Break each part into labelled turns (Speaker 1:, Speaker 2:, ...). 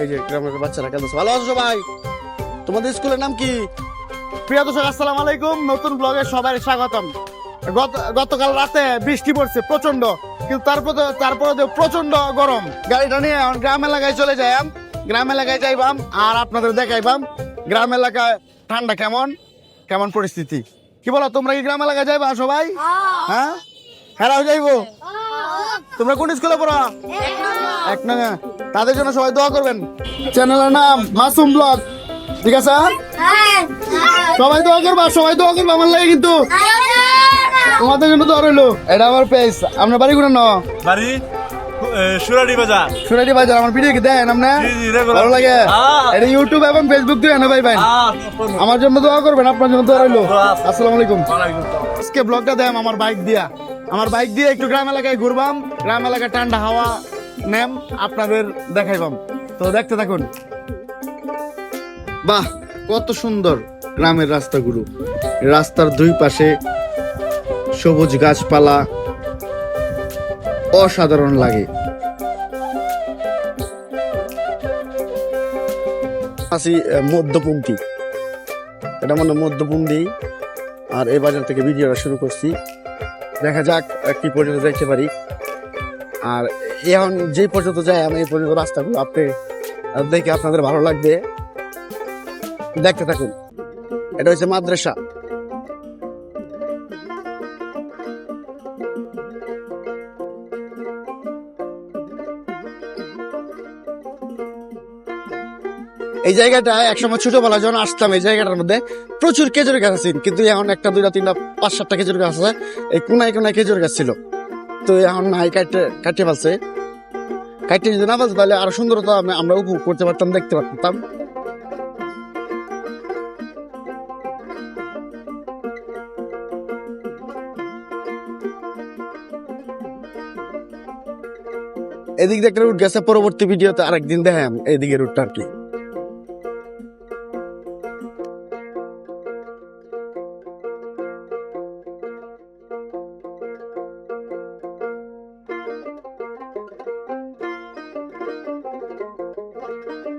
Speaker 1: এই যে গ্রামের বাচ্চারা খেলতেছে। ভালো আছো সবাই? তোমাদের স্কুলের নাম কি? প্রিয় দর্শক আসসালামু আলাইকুম। নতুন ব্লগে সবাই স্বাগতম। গত গতকাল রাতে বৃষ্টি পড়ছে প্রচণ্ড কিন্তু তারপরে তারপরে যে প্রচণ্ড গরম। গাড়িটা নিয়ে গ্রাম এলাকায় চলে যাইম গ্রাম এলাকায় যাইবাম আর আপনাদের দেখাইবাম গ্রাম এলাকায় ঠান্ডা কেমন কেমন পরিস্থিতি। কি বলো তোমরা কি গ্রাম এলাকায় যাইবা সবাই? হ্যাঁ? হেরাও যাইবো? তোমরা কোন স্কুলে পড়ো? এক না তাদের জন্য সবাই দোয়া করবেন। চ্যানেলের নাম মাসুম ব্লগ। ঠিক আছে? সবাই দোয়া করবা সবাই দোয়া করবা আমার লাগে কিন্তু। তোমাদের জন্য দোয়া রইল। এটা আমার পেজ আপনার বাড়ি কোন
Speaker 2: বাড়ি সুরাডি বাজার।
Speaker 1: সুরাটি বাজার আমার ভিডিও কি দেন আপনি?
Speaker 2: জি, জি, regular।
Speaker 1: ভালো লাগে। এটা ইউটিউব এবং ফেসবুক দিয়ে না ভাই ভাই? আমার জন্য দোয়া করবেন আপনার জন্য দোয়া রইল।
Speaker 2: দোয়া আছে।
Speaker 1: আসসালামু আলাইকুম। আজকে ব্লগটা দেম আমার বাইক দিয়া। আমার বাইক দিয়ে একটু গ্রাম এলাকায় ঘুরবাম। গ্রাম এলাকায় ঠান্ডা হাওয়া নেম আপনাদের দেখাইবাম। তো দেখতে থাকুন। বাহ, কত সুন্দর গ্রামের রাস্তাগুলো রাস্তার দুই পাশে সবুজ গাছপালা। অসাধারণ লাগে। আছি মধ্যপন্থী। এটা মানে মধ্যপন্থী। আর এই বাজার থেকে ভিডিওটা শুরু করছি। দেখা যাক কি পর্যন্ত যাইতে পারি। আর এখন যে পর্যন্ত যাই আমি এই পর্যন্ত রাস্তাগুলো আপনি দেখে আপনাদের ভালো লাগবে। দেখতে থাকুন। এটা হচ্ছে মাদ্রাসা। এই জায়গাটা একসময় ছোটবেলা যখন আসতাম, এই জায়গাটার মধ্যে প্রচুর খেজুর গাছ আছে। কিন্তু এখন একটা, দুইটা, তিনটা, পাঁচ, সাতটা খেজুর গাছ আছে। এই কোনায় কোনায় খেজুর গাছ ছিল। তো এখন নাই কাটতে কাটতে পারছে কাটতে যদি না পারছে তাহলে আরও সুন্দরতা আমি- আমরা উপভোগ করতে পারতাম, দেখতে পারতাম। এদিক দিয়ে একটা রুট গেছে, পরবর্তী ভিডিওতে আরেকদিন দেখাম এইদিকে রুটটা আর কি।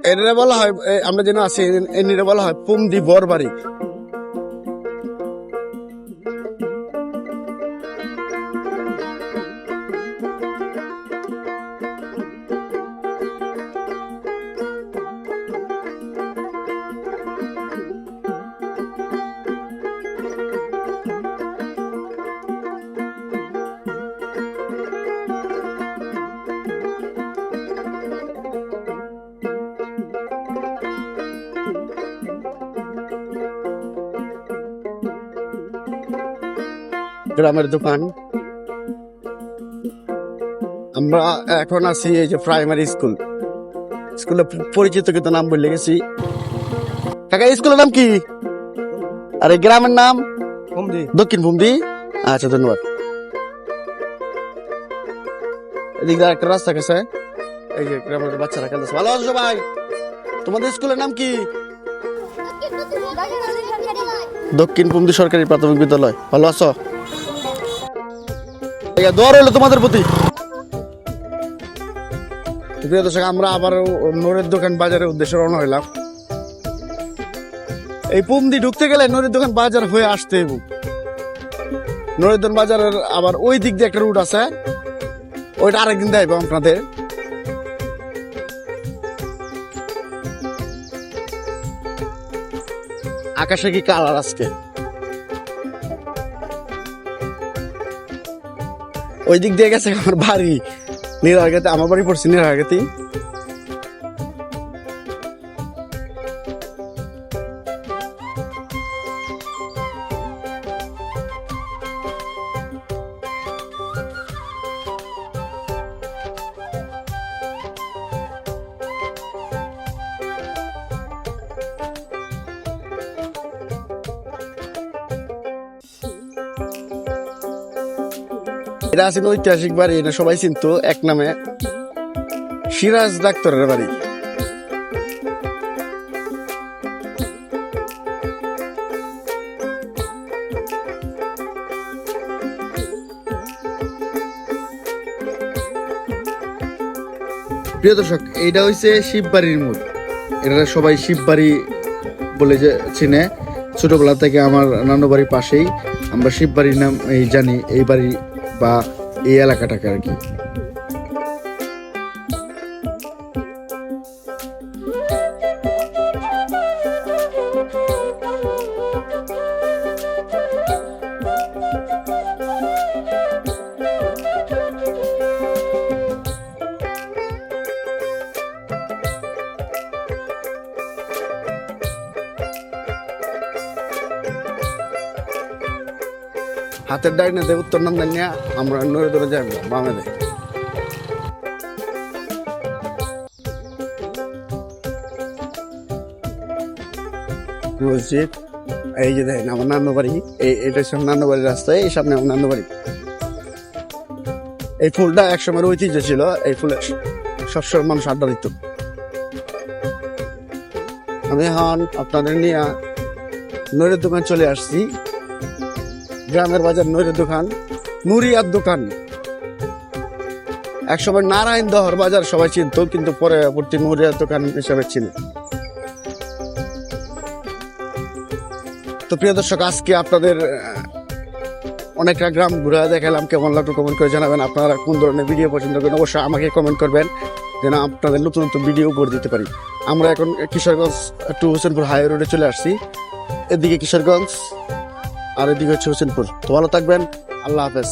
Speaker 1: এটারে বলা হয় আমরা যেন আছি এটা বলা হয় পুমদি বরবাড়ি গ্রামের দোকান। আমরা এখন আছি এই যে প্রাইমারি স্কুল স্কুলে পরিচিত কিন্তু নাম বলে গেছি। কাকা স্কুলের নাম কি? আর গ্রামের নাম? দক্ষিণ ভুমদি? আচ্ছা ধন্যবাদ। এদিকে একটা রাস্তা গেছে। এই যে গ্রামের বাচ্চারা খেলতেছে। ভালো আছো সবাই? তোমাদের স্কুলের নাম কি? দক্ষিণ পুমদি সরকারি প্রাথমিক বিদ্যালয়। ভালো আছো? আছে, দোয়া রইল তোমাদের প্রতি। প্রিয় দর্শক আমরা আবার নোরের দোকান বাজারের উদ্দেশ্যে রওনা হইলাম। এই পুমদি ঢুকতে গেলে নোরের দোকান বাজার হয়ে আসতে হইব নোরের দোকান বাজারের আবার ওই দিক দিয়ে একটা রুট আছে। ওইটা আরেকদিন দেখাইবো আপনাদের। আকাশে কি কালার আজকে? ওই দিক দিয়ে গেছে আমার বাড়ি। নিরাগাতে আমার বাড়ি পড়ছে নিরাগাতি এটা আছে ঐতিহাসিক বাড়ি, এটা সবাই চিনতো, এক নামে। সিরাজ ডাক্তারের বাড়ি। প্রিয় দর্শক, এইটা হইছে শিববাড়ির মোড় এটা সবাই শিববাড়ি বলে যে চিনে। ছোটবেলা থেকে আমার নানু বাড়ির পাশেই আমরা শিববাড়ির নাম এই জানি, এই বাড়ি বা এই এলাকাটাকে আর কি। হাতের ডাইনে দে, উত্তর নাম নিয়ে আমরা নড়ে ধরে যাই বামে দে। মসজিদ এই যে দেখেন, আমার নানু বাড়ি, এই, এটা হচ্ছে আমার নানু বাড়ির রাস্তা, এই সামনে আমার নানু বাড়ি। এই ফুলটা একসময় ঐতিহ্য ছিল, এই ফুলে সবসময় মানুষ আড্ডা দিত। আমি এখন আপনাদের নিয়ে নৈরের দোকান চলে আসছি। গ্রামের বাজার নৈরের দোকান, নুরিয়ার দোকান। একসময় নারায়ণ দহর বাজার সবাই চিনত, কিন্তু পরে পরবর্তী নুরিয়ার দোকান হিসাবে চিনে। তো প্রিয় দর্শক, আজকে আপনাদের অনেকটা গ্রাম ঘুরে দেখালাম, কেমন লাগল কমেন্ট করে জানাবেন। আপনারা কোন ধরনের ভিডিও পছন্দ করেন, অবশ্যই আমাকে কমেন্ট করবেন, যেন আপনাদের নতুন নতুন ভিডিও করে দিতে পারি। আমরা এখন কিশোরগঞ্জ টু হোসেনপুর হাই রোডে চলে আসছি। এদিকে কিশোরগঞ্জ আর এদিকে হচ্ছে হোসেনপুর। তো ভালো থাকবেন। আল্লাহ হাফেজ।